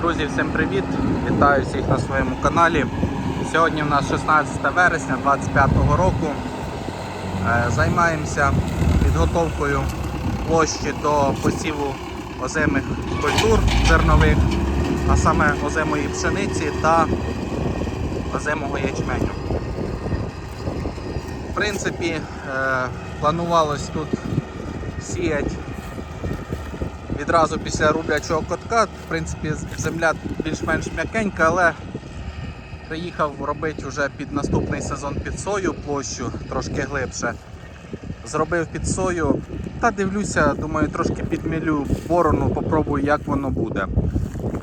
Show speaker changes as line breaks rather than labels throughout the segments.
Друзі, всім привіт! Вітаю всіх на своєму каналі. Сьогодні у нас 16 вересня 2025 року. Е, Займаємося підготовкою площі до посіву озимих культур зернових, а саме озимої пшениці та озимого ячменю. В принципі, е, планувалось тут сіяти відразу після рублячого котка. В принципі, земля більш-менш м'якенька, але приїхав робити вже під наступний сезон під сою площу трошки глибше. Зробив під сою та дивлюся, думаю, трошки підмілю борону, попробую, як воно буде.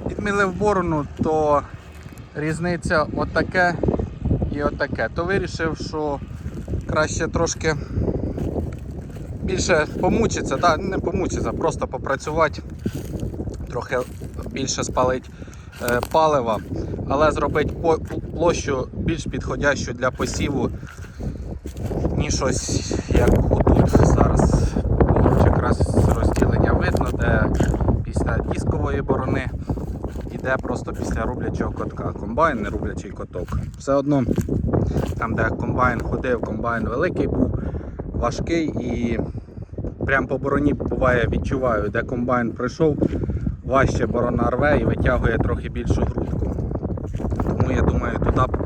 Підмілив борону, то різниця отаке і отаке. То вирішив, що краще трошки більше помучиться, да, не помучиться, просто попрацювати, трохи більше спалить е, палива, але зробити площу більш підходящу для посіву, ніж ось як отут зараз. Якраз розділення видно, де після дискової борони іде просто після рублячого котка. Комбайн, не рублячий коток. Все одно, там де комбайн ходив, комбайн великий був, важкий і прям по бороні буває відчуваю, де комбайн прийшов, важче борона рве і витягує трохи більшу грудку. Тому я думаю, туди б,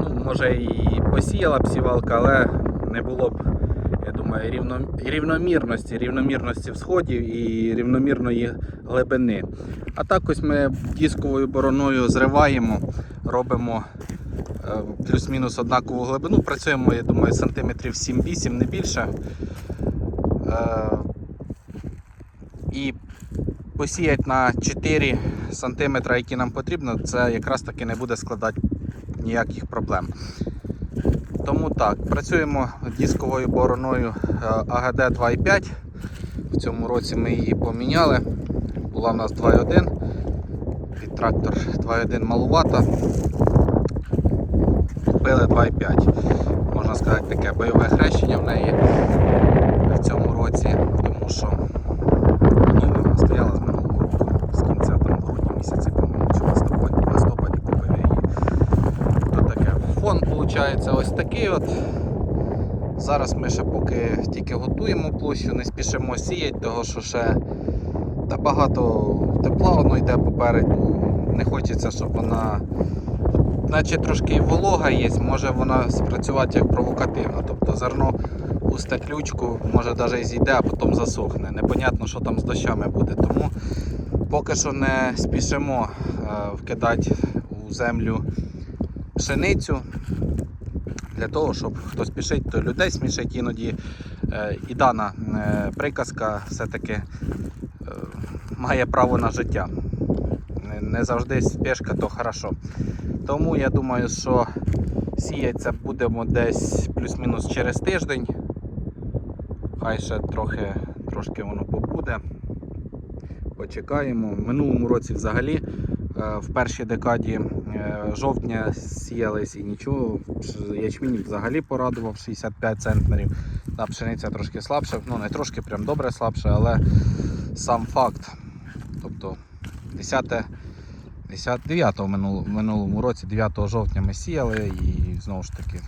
ну, може і посіяла б сівалка, але не було б, я думаю, рівно, рівномірності, рівномірності всходів і рівномірної глибини. А так ось ми дисковою бороною зриваємо, робимо е, плюс-мінус однакову глибину. Працюємо, я думаю, сантиметрів 7-8, не більше. Е, І посіяти на 4 см, які нам потрібно, це якраз таки не буде складати ніяких проблем. Тому так, працюємо дисковою бороною е, АГД 2.5. В цьому році ми її поміняли. Була в нас 2.1. Під трактор 2.1 малувата. Купили 2.5. Можна сказати, таке бойове хрещення в неї в цьому році, тому що ну, стояла з минулого року, з кінця там грудня місяці, по-моєму, чи листопаді, листопаді купив її. То таке. Фон виходить ось такий от. Зараз ми ще поки тільки готуємо площу, не спішимо сіяти, того що ще та багато тепла воно йде попереду. Не хочеться, щоб вона наче трошки волога є, може вона спрацювати як провокативно. Тобто зерно пусте ключку, може навіть зійде, а потім засохне. Непонятно, що там з дощами буде. Тому поки що не спішимо е, вкидати у землю пшеницю. Для того, щоб хто спішить, то людей смішить іноді. Е, І дана е, приказка все-таки має право на життя. Не- завжди спешка, то хорошо. Тому я думаю, що сіятися будемо десь плюс-мінус через тиждень. Хай ще трохи, трошки воно побуде. Почекаємо. В минулому році взагалі е, в першій декаді е, жовтня сіялись і нічого. Ячмінь взагалі порадував 65 центнерів. Та пшениця трошки слабша, ну не трошки, прям добре слабше, але сам факт. Тобто 10 10, 9 минулому, минулому році, 9 жовтня ми сіяли і знову ж таки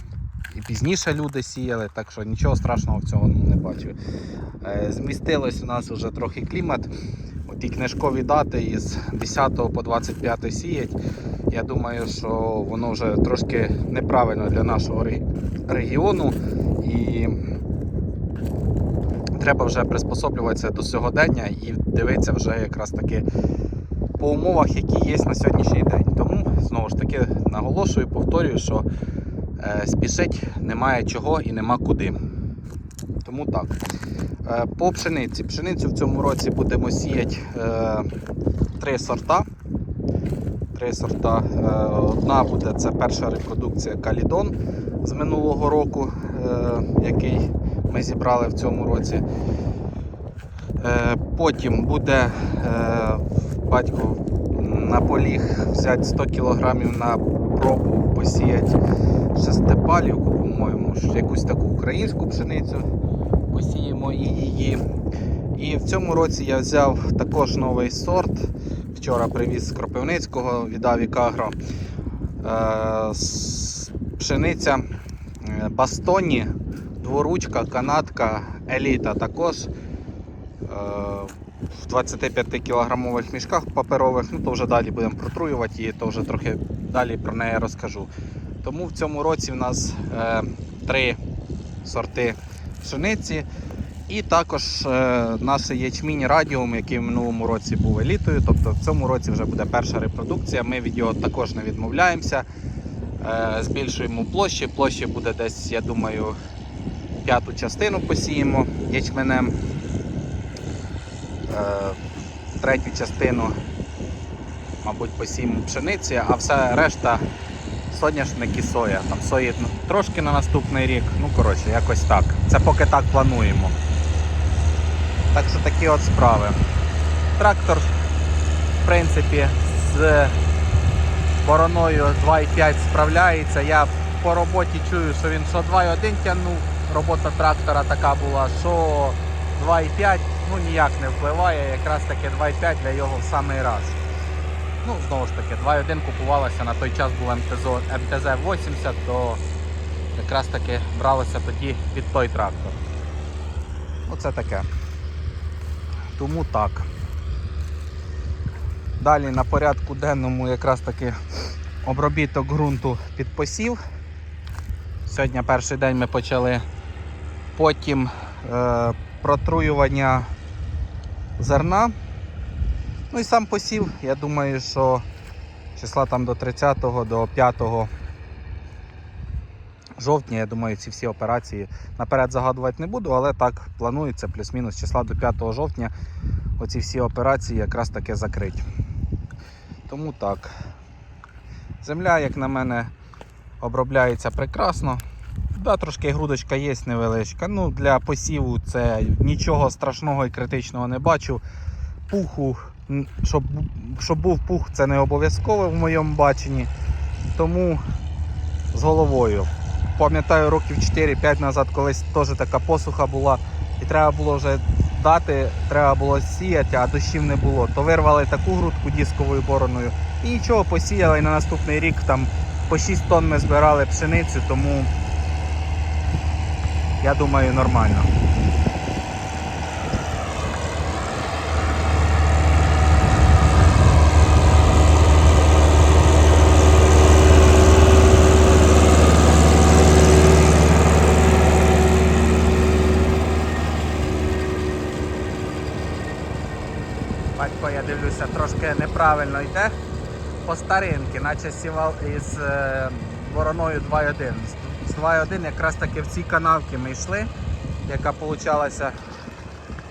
і пізніше люди сіяли, так що нічого страшного в цьому не бачу. Е, Змістилось у нас вже трохи клімат. Ті книжкові дати із 10 по 25 сіять. Я думаю, що воно вже трошки неправильно для нашого регіону і треба вже приспособлюватися до сьогодення і дивитися вже якраз таки по умовах, які є на сьогоднішній день. Тому знову ж таки наголошую, повторюю, що спішить немає чого і нема куди. Тому так. Е, по пшениці. Пшеницю в цьому році будемо сіяти е, три сорта. Три сорта. Е, одна буде це перша репродукція Калідон з минулого року, е, який ми зібрали в цьому році. Е, Потім буде е, батько на поліг взяти 100 кг на пробу посіяти шестипалівку, по-моєму, якусь таку українську пшеницю. Посіємо і її. І в цьому році я взяв також новий сорт. Вчора привіз з Кропивницького від Авікагро. Е, пшениця е, Бастоні, дворучка, канатка, еліта також. Е, в 25 кілограмових мішках паперових, ну то вже далі будемо протруювати її, то вже трохи далі про неї розкажу. Тому в цьому році в нас е, три сорти пшениці. І також е, наш ячмінь радіум, який в минулому році був елітою. Тобто в цьому році вже буде перша репродукція. Ми від його також не відмовляємося. Е, збільшуємо площі. Площі буде десь, я думаю, п'яту частину посіємо ячменем. Е, третю частину, мабуть, посіємо пшениці, а все решта соняшник і соя. Там сої трошки на наступний рік. Ну, коротше, якось так. Це поки так плануємо. Так що такі от справи. Трактор, в принципі, з бороною 2,5 справляється. Я по роботі чую, що він що 2,1 тягнув. Робота трактора така була, що 2,5 ну ніяк не впливає. Якраз таки 2,5 для його в самий раз. Ну, знову ж таки, 2.1 купувалася на той час був МТЗ, МТЗ-80, то якраз таки бралося тоді під той трактор. Оце таке. Тому так. Далі на порядку денному якраз таки обробіток ґрунту під посів. Сьогодні перший день ми почали. Потім е, протруювання зерна. Ну і сам посів, я думаю, що числа там до 30 до 5 жовтня, я думаю, ці всі операції наперед загадувати не буду, але так планується плюс-мінус числа до 5 жовтня оці всі операції якраз таки закриті. Тому так. Земля, як на мене, обробляється прекрасно. Да, трошки грудочка є невеличка. Ну, для посіву це нічого страшного і критичного не бачу. Пуху, щоб, щоб був пух, це не обов'язково в моєму баченні. Тому з головою. Пам'ятаю, років 4-5 назад колись теж така посуха була, і треба було вже дати, треба було сіяти, а дощів не було. То вирвали таку грудку дисковою бороною і нічого посіяли. І на наступний рік там по 6 тонн ми збирали пшеницю, тому я думаю нормально. Батько, я дивлюся, трошки неправильно йде по старинки, наче сівал із е, вороною 2.1. З 2.1 якраз таки в цій канавці ми йшли, яка получалася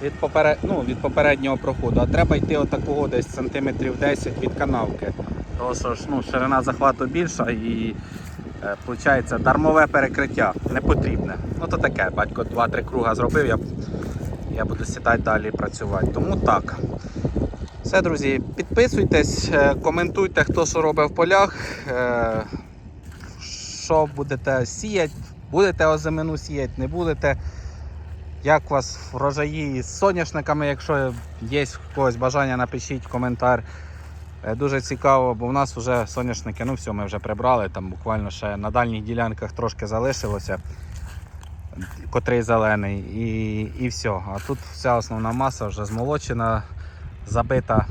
від, поперед... ну, від попереднього проходу. А треба йти отакого десь сантиметрів 10 від канавки. Тому що ну, ширина захвату більша і е, виходить дармове перекриття не потрібне. Ну то таке, батько 2-3 круга зробив, я, я буду сідати далі працювати. Тому так. Все, друзі, підписуйтесь, е, коментуйте, хто що робить в полях, е, що будете сіяти, будете озимину сіяти, не будете. Як у вас врожаї з соняшниками, якщо є в когось бажання, напишіть коментар. Е, Дуже цікаво, бо в нас вже соняшники, ну все, ми вже прибрали, там буквально ще на дальніх ділянках трошки залишилося, котрий зелений, і, і все. А тут вся основна маса вже змолочена, забита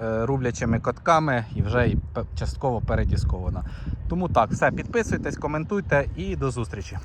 е, рублячими котками і вже частково передіскована. Тому так, все, підписуйтесь, коментуйте і до зустрічі.